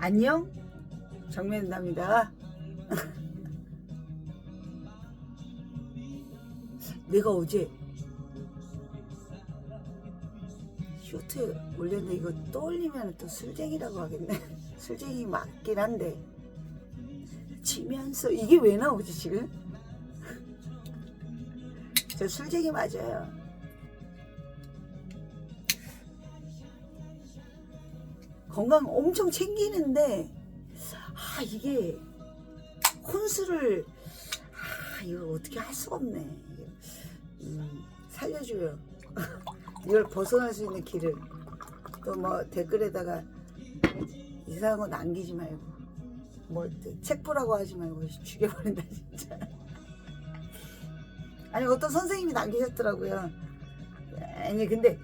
안녕? 정면담이다. 내가 어제 쇼트 올렸는데 이거 떠올리면 또 술쟁이라고 하겠네. 술쟁이 맞긴 한데. 지면서 이게 왜 나오지 지금? 저 술쟁이 맞아요 건강 엄청 챙기는데 아 이게 혼수를 아 이거 어떻게 할 수가 없네. 음, 살려줘요. 이걸 벗어날 수 있는 길을. 또 뭐 댓글에다가 이상한 거 남기지 말고 뭐책 보라고 하지 말고 죽여버린다 진짜. 아니 어떤 선생님이 남기셨더라고요. 아니 근데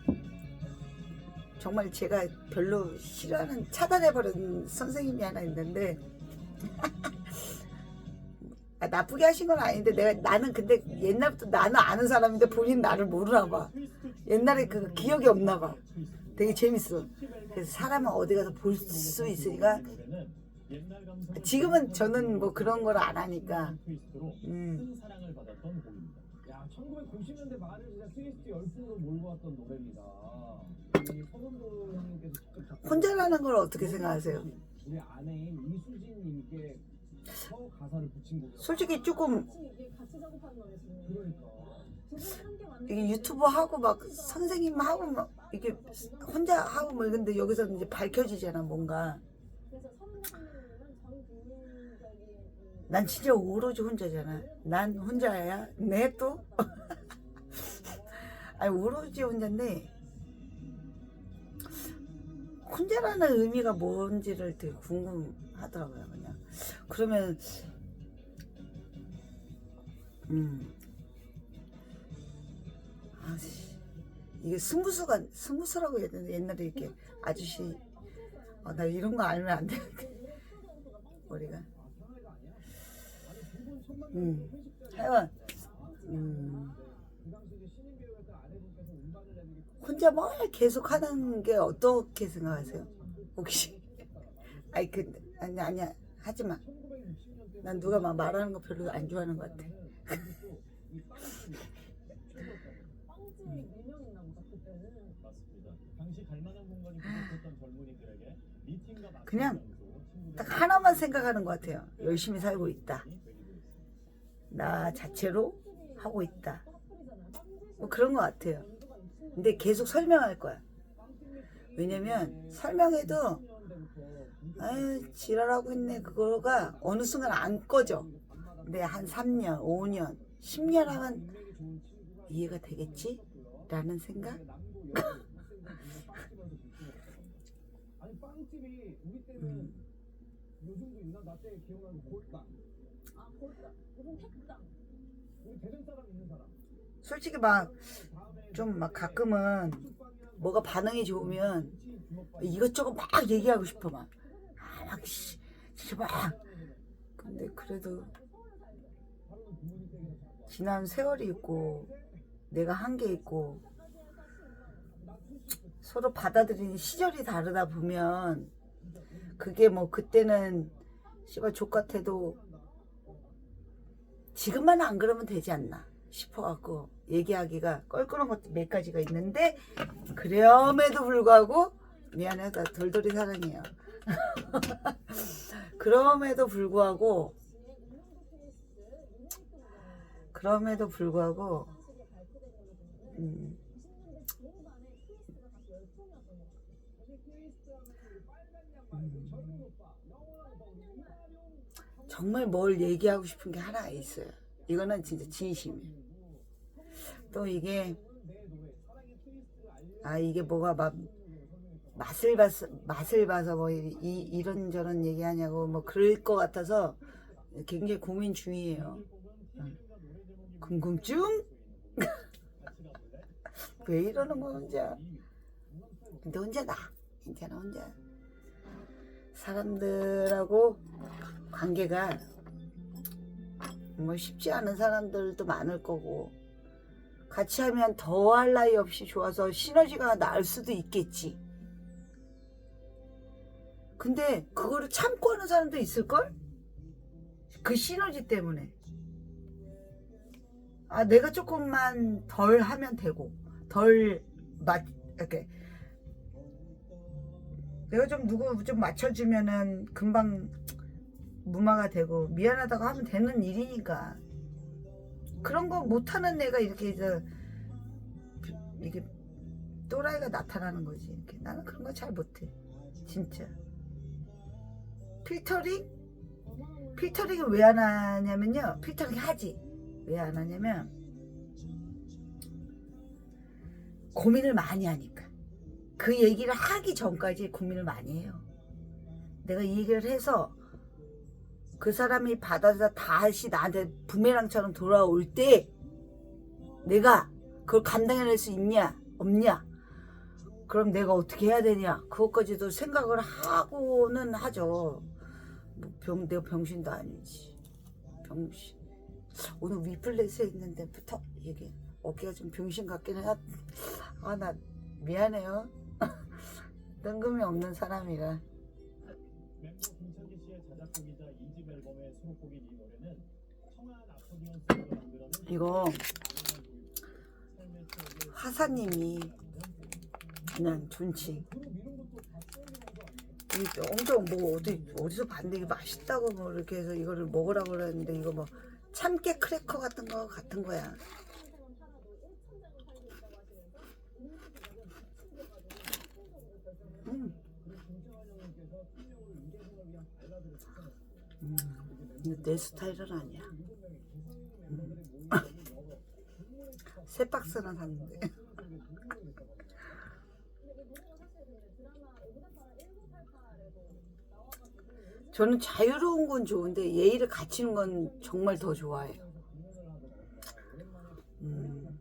정말 제가 별로 싫어하는 차단해버린 선생님이 하나 있는데 아, 나쁘게 하신 건 아닌데 내가 나는 근데 옛날부터 나는 아는 사람인데 본인 나를 모르나 봐 옛날에 그 기억이 없나 봐 되게 재밌어 그래서 사람은 어디 가서 볼 수 있으니까 지금은 저는 뭐 그런 걸 안 하니까 음. 사랑을 받았던 곡입니다. 야, 1990년대 말을 진짜 트위스트 열풍으로 몰고 왔던 노래입니다. 작곡- 혼자라는 걸 어떻게 생각하세요? 우리 아내인 이수진님께 서 가사를 붙인 곡. 솔직히 조금. 그러니까. 이게 유튜브 하고 막 선생님 하고 막 이게 혼자 하고 뭐 근데 여기서 이제 밝혀지잖아 뭔가 난 진짜 오로지 혼자잖아 난 혼자야 내 또? 아니 오로지 혼자인데 혼자라는 의미가 뭔지를 되게 궁금하더라고요 그냥. 그러면 음. 아씨 이게 스무스가 스무스라고 해야 되나 옛날에 이렇게 아저씨 아, 나 이런 거 알면 안 되는데. 머리가. 음. 하여간 음 혼자 뭘 계속 하는 게 어떻게 생각하세요? 혹시 아니 그 아니 아니야 하지 마. 난 누가 막 말하는 거 별로 안 좋아하는 것 같아. 그냥 딱 하나만 생각하는 것 같아요. 열심히 살고 있다. 나 자체로 하고 있다. 뭐 그런 것 같아요. 근데 계속 설명할 거야. 왜냐면 설명해도 아유 지랄하고 있네 그거가 어느 순간 안 꺼져. 근데 한 3년, 5년, 10년 하면 이해가 되겠지? 라는 생각? 음. 요즘도 있나? 나 때 기억나는 골당. 아 거기다 무슨 택당. 우리 대전 사람 있는 사람. 솔직히 막 좀 막 가끔은 뭐가 반응이 좋으면 이것저것 막 얘기하고 싶어 막. 아, 막, 씨, 막. 근데 그래도 지난 세월이 있고 내가 한 게 있고 서로 받아들이는 시절이 다르다 보면 그게 뭐 그때는 씨발 족같아도 지금만 안 그러면 되지 않나 싶어갖고 얘기하기가 껄끄러운 것도 몇 가지가 있는데 그럼에도 불구하고 미안하다 돌돌이 사랑해요 그럼에도 불구하고 그럼에도 불구하고 음, 정말 뭘 얘기하고 싶은 게 하나 있어요. 이거는 진짜 진심이에요. 또 이게 아 이게 뭐가 막 맛을 봐서 맛을 봐서 뭐 이, 이- 이런 저런 얘기하냐고 뭐 그럴 것 같아서 굉장히 고민 중이에요. 응. 궁금증? 왜 이러는 거 혼자? 근데 혼자다. 괜찮아 혼자. 사람들하고 관계가 뭐 쉽지 않은 사람들도 많을 거고 같이 하면 더할 나위 없이 좋아서 시너지가 날 수도 있겠지. 근데 그거를 참고 하는 사람도 있을걸? 그 시너지 때문에. 아, 내가 조금만 덜 하면 되고, 덜, 맞, 이렇게. 내가 좀 누구 좀 맞춰주면은 금방 무마가 되고, 미안하다고 하면 되는 일이니까. 그런 거 못하는 애가 이렇게, 저, 이게, 또라이가 나타나는 거지. 이렇게. 나는 그런 거 잘 못해. 진짜. 필터링? 필터링을 왜 안 하냐면요. 필터링 하지. 왜 안 하냐면 고민을 많이 하니까. 그 얘기를 하기 전까지 고민을 많이 해요. 내가 이 얘기를 해서 그 사람이 받아서 다시 나한테 부메랑처럼 돌아올 때 내가 그걸 감당해낼 수 있냐 없냐 그럼 내가 어떻게 해야 되냐 그것까지도 생각을 하고는 하죠 뭐 병, 내가 병신도 아니지 병신 오늘 위플레스에 있는데 부터 이게 어깨가 좀 병신 같긴 해. 아, 나 미안해요. 뜬금이 없는 사람이라. 멤버 김창기 씨의 자작곡이자 2집 앨범의 수록곡인 이 노래는 청아한 아코디언 소리로 만들어낸 이거 하사님이 그냥 존칭. 엄청 뭐 어디 어디서 봤는데 이게 맛있다고 뭐 이렇게 해서 이거를 먹으라고 그랬는데 이거 뭐 참깨 크래커 같은 거 같은 거야. 음. 내 스타일은 아니야. 음. 세 박스나 샀는데. 저는 자유로운 건 좋은데 예의를 갖추는 건 정말 더 좋아해요. 음.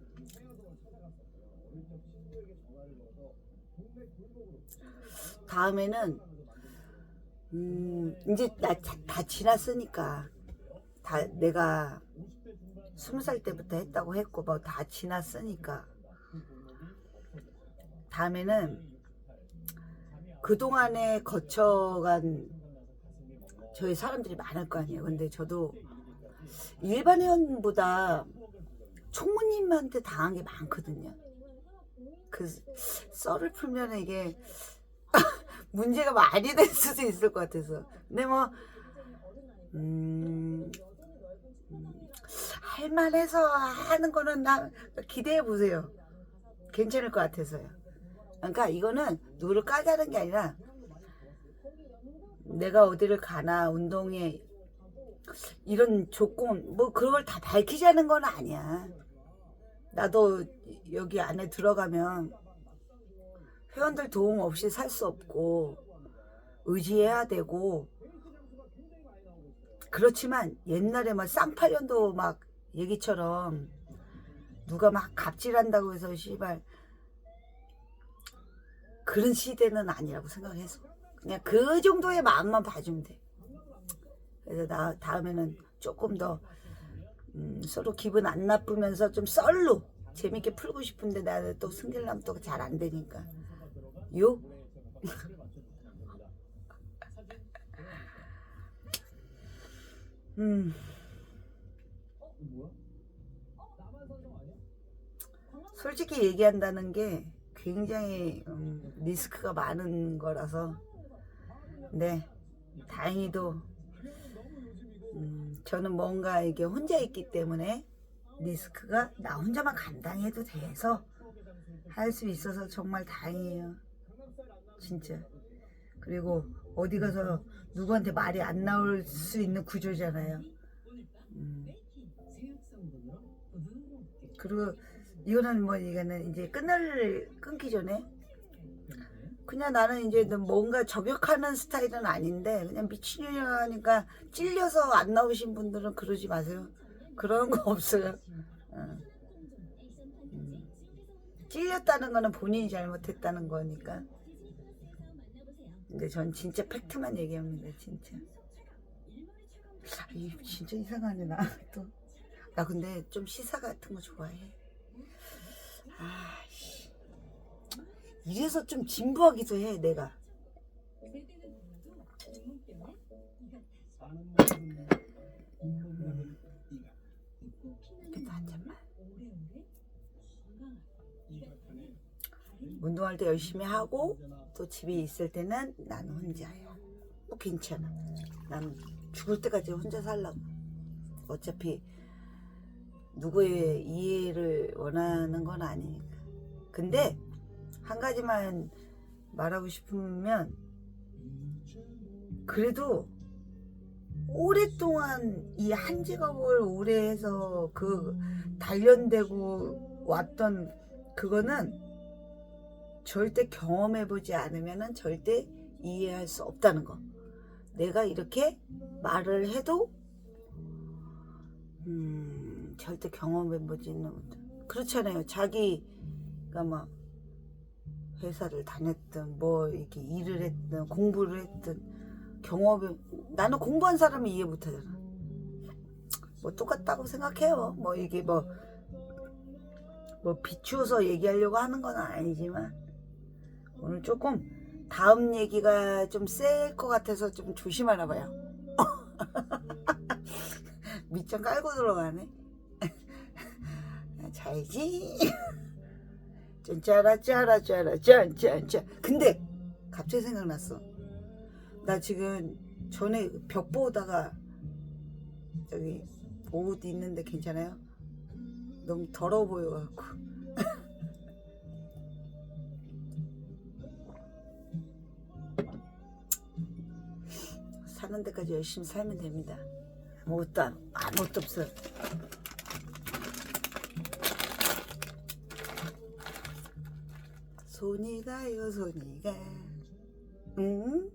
다음에는 음, 이제 나 다 지났으니까 다 내가 스무 살 때부터 했다고 했고 뭐 다 지났으니까 다음에는 그 동안에 거쳐간 저희 사람들이 많을 거 아니에요. 근데 저도 일반 회원보다 총무님한테 당한 게 많거든요. 그 썰을 풀면 이게 문제가 많이 될 수도 있을 것 같아서. 근데 뭐, 음, 음, 할만해서 하는 거는 나 기대해 보세요. 괜찮을 것 같아서요. 그러니까 이거는 누구를 까자는 게 아니라 내가 어디를 가나 운동에 이런 조건 뭐 그걸 다 밝히자는 건 아니야. 나도 여기 안에 들어가면 회원들 도움 없이 살 수 없고 의지해야 되고 그렇지만 옛날에 막 쌍팔년도 막 얘기처럼 누가 막 갑질한다고 해서 씨발 그런 시대는 아니라고 생각해서 그냥 그 정도의 마음만 봐주면 돼. 그래서 나 다음에는 조금 더 음, 서로 기분 안 나쁘면서 좀 썰로 재밌게 풀고 싶은데 나는 또 승질나면 또잘 안 되니까 요? 음? 솔직히 얘기한다는 게 굉장히 음, 리스크가 많은 거라서 네 다행히도 음, 저는 뭔가 이게 혼자 있기 때문에 리스크가 나 혼자만 감당해도 돼서 할 수 있어서 정말 다행이에요 진짜 그리고 어디 가서 누구한테 말이 안 나올 수 있는 구조잖아요 음. 그리고 이거는 뭐 이거는 이제 끝날 끊기 전에 그냥 나는 이제 뭔가 저격하는 스타일은 아닌데 그냥 미친년이니까 찔려서 안 나오신 분들은 그러지 마세요. 그런 거 없어요. 어. 음. 찔렸다는 거는 본인이 잘못했다는 거니까. 근데 전 진짜 팩트만 얘기합니다, 진짜. 아, 이 진짜 이상하네 나 또. 나 근데 좀 시사 같은 거 좋아해. 아, 씨. 이래서 좀 진부하기도 해, 내가. 피나는 그래도 한 잔만. 운동할 때 열심히 하고 또 집에 있을 때는 난 혼자야. 뭐 괜찮아. 난 죽을 때까지 혼자 살라고. 어차피 누구의 이해를 원하는 건 아니니까. 근데 한 가지만 말하고 싶으면 그래도 오랫동안 이 한 직업을 오래 해서 그 단련되고 왔던 그거는 절대 경험해보지 않으면 절대 이해할 수 없다는 거. 내가 이렇게 말을 해도, 음, 절대 경험해보지는 못. 그렇잖아요. 자기가 막 회사를 다녔든, 뭐, 이렇게 일을 했든, 공부를 했든, 경험을, 나는 공부한 사람이 이해 못 하잖아. 뭐 똑같다고 생각해요. 뭐 이게 뭐, 뭐 비추어서 얘기하려고 하는 건 아니지만, 오늘 조금 다음 얘기가 좀 셀 것 같아서 좀 조심하나 봐요. 밑장 깔고 들어가네. 잘지. 짠짜라 짜라 짜라 짠짠짠. 근데 갑자기 생각났어. 나 지금 전에 벽 보다가 저기 옷 있는데 괜찮아요? 너무 더러워 보여갖고. 사는 데까지 열심히 살면 됩니다. 아무것도 안- 아무것도 없어. 손이 가요 손이 가. 응?